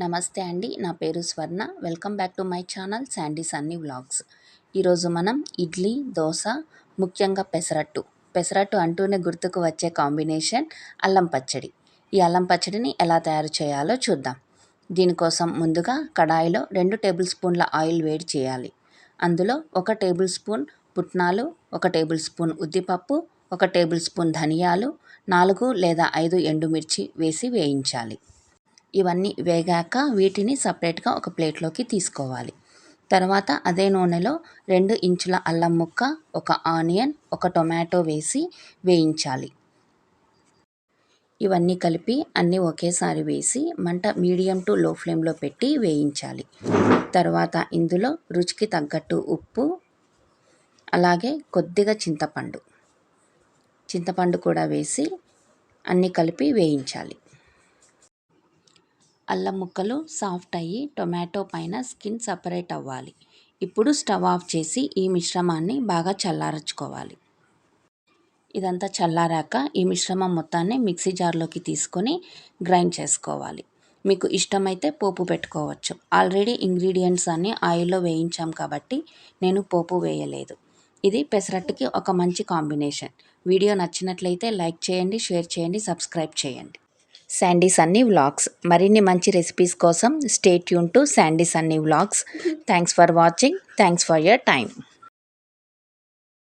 నమస్తే అండి నా పేరు Swarna. Welcome back to my channel Sandy Sunny vlogs. ఈరోజు మనం ఇడ్లీ దోశ ముఖ్యంగా పెసరట్టు. పెసరట్టు అంటూనే గుర్తుకు వచ్చే కాంబినేషన్ అల్లం పచ్చడి. ఈ అల్లం పచ్చడిని ఎలా తయారు చేయాలో చూద్దాం. దీనికోసం ముందుగా కడాయిలో రెండు టేబుల్ స్పూన్ల ఆయిల్ వేడి చేయాలి. అందులో ఒక టేబుల్ స్పూన్ పుట్నాలు ఒక టేబుల్ స్పూన్ ఉద్దిపప్పు ఒక టేబుల్ స్పూన్ ధనియాలు నాలుగు లేదా ఐదు ఎండుమిర్చి వేసి వేయించాలి. ఇవన్నీ వేగాక వీటిని సపరేట్గా ఒక ప్లేట్లోకి తీసుకోవాలి. తర్వాత అదే నూనెలో రెండు ఇంచుల అల్లం ముక్క ఒక ఆనియన్ ఒక టొమాటో వేసి వేయించాలి. ఇవన్నీ కలిపి అన్నీ ఒకేసారి వేసి మంట మీడియం టు లో ఫ్లేమ్లో పెట్టి వేయించాలి. తర్వాత ఇందులో రుచికి తగ్గట్టు ఉప్పు అలాగే కొద్దిగా చింతపండు. చింతపండు కూడా వేసి అన్నీ కలిపి వేయించాలి. అల్లం ముక్కలు సాఫ్ట్ అయ్యి టొమాటో పైన స్కిన్ సపరేట్ అవ్వాలి. ఇప్పుడు స్టవ్ ఆఫ్ చేసి ఈ మిశ్రమాన్ని బాగా చల్లారచుకోవాలి. ఇదంతా చల్లారాక ఈ మిశ్రమం మొత్తాన్ని మిక్సీ జార్లోకి తీసుకొని గ్రైండ్ చేసుకోవాలి. మీకు ఇష్టమైతే పోపు పెట్టుకోవచ్చు. ఆల్రెడీ ఇంగ్రీడియంట్స్ అన్నీ ఆయిల్లో వేయించాం కాబట్టి నేను పోపు వేయలేదు. ఇది పెసరట్టుకి ఒక మంచి కాంబినేషన్. వీడియో నచ్చినట్లయితే లైక్ చేయండి షేర్ చేయండి సబ్స్క్రైబ్ చేయండి. శాండీ సన్నీ వ్లాగ్స్ మరిన్ని మంచి రెసిపీస్ కోసం stay tune to Sandy Sunny vlogs thanks for watching thanks for your time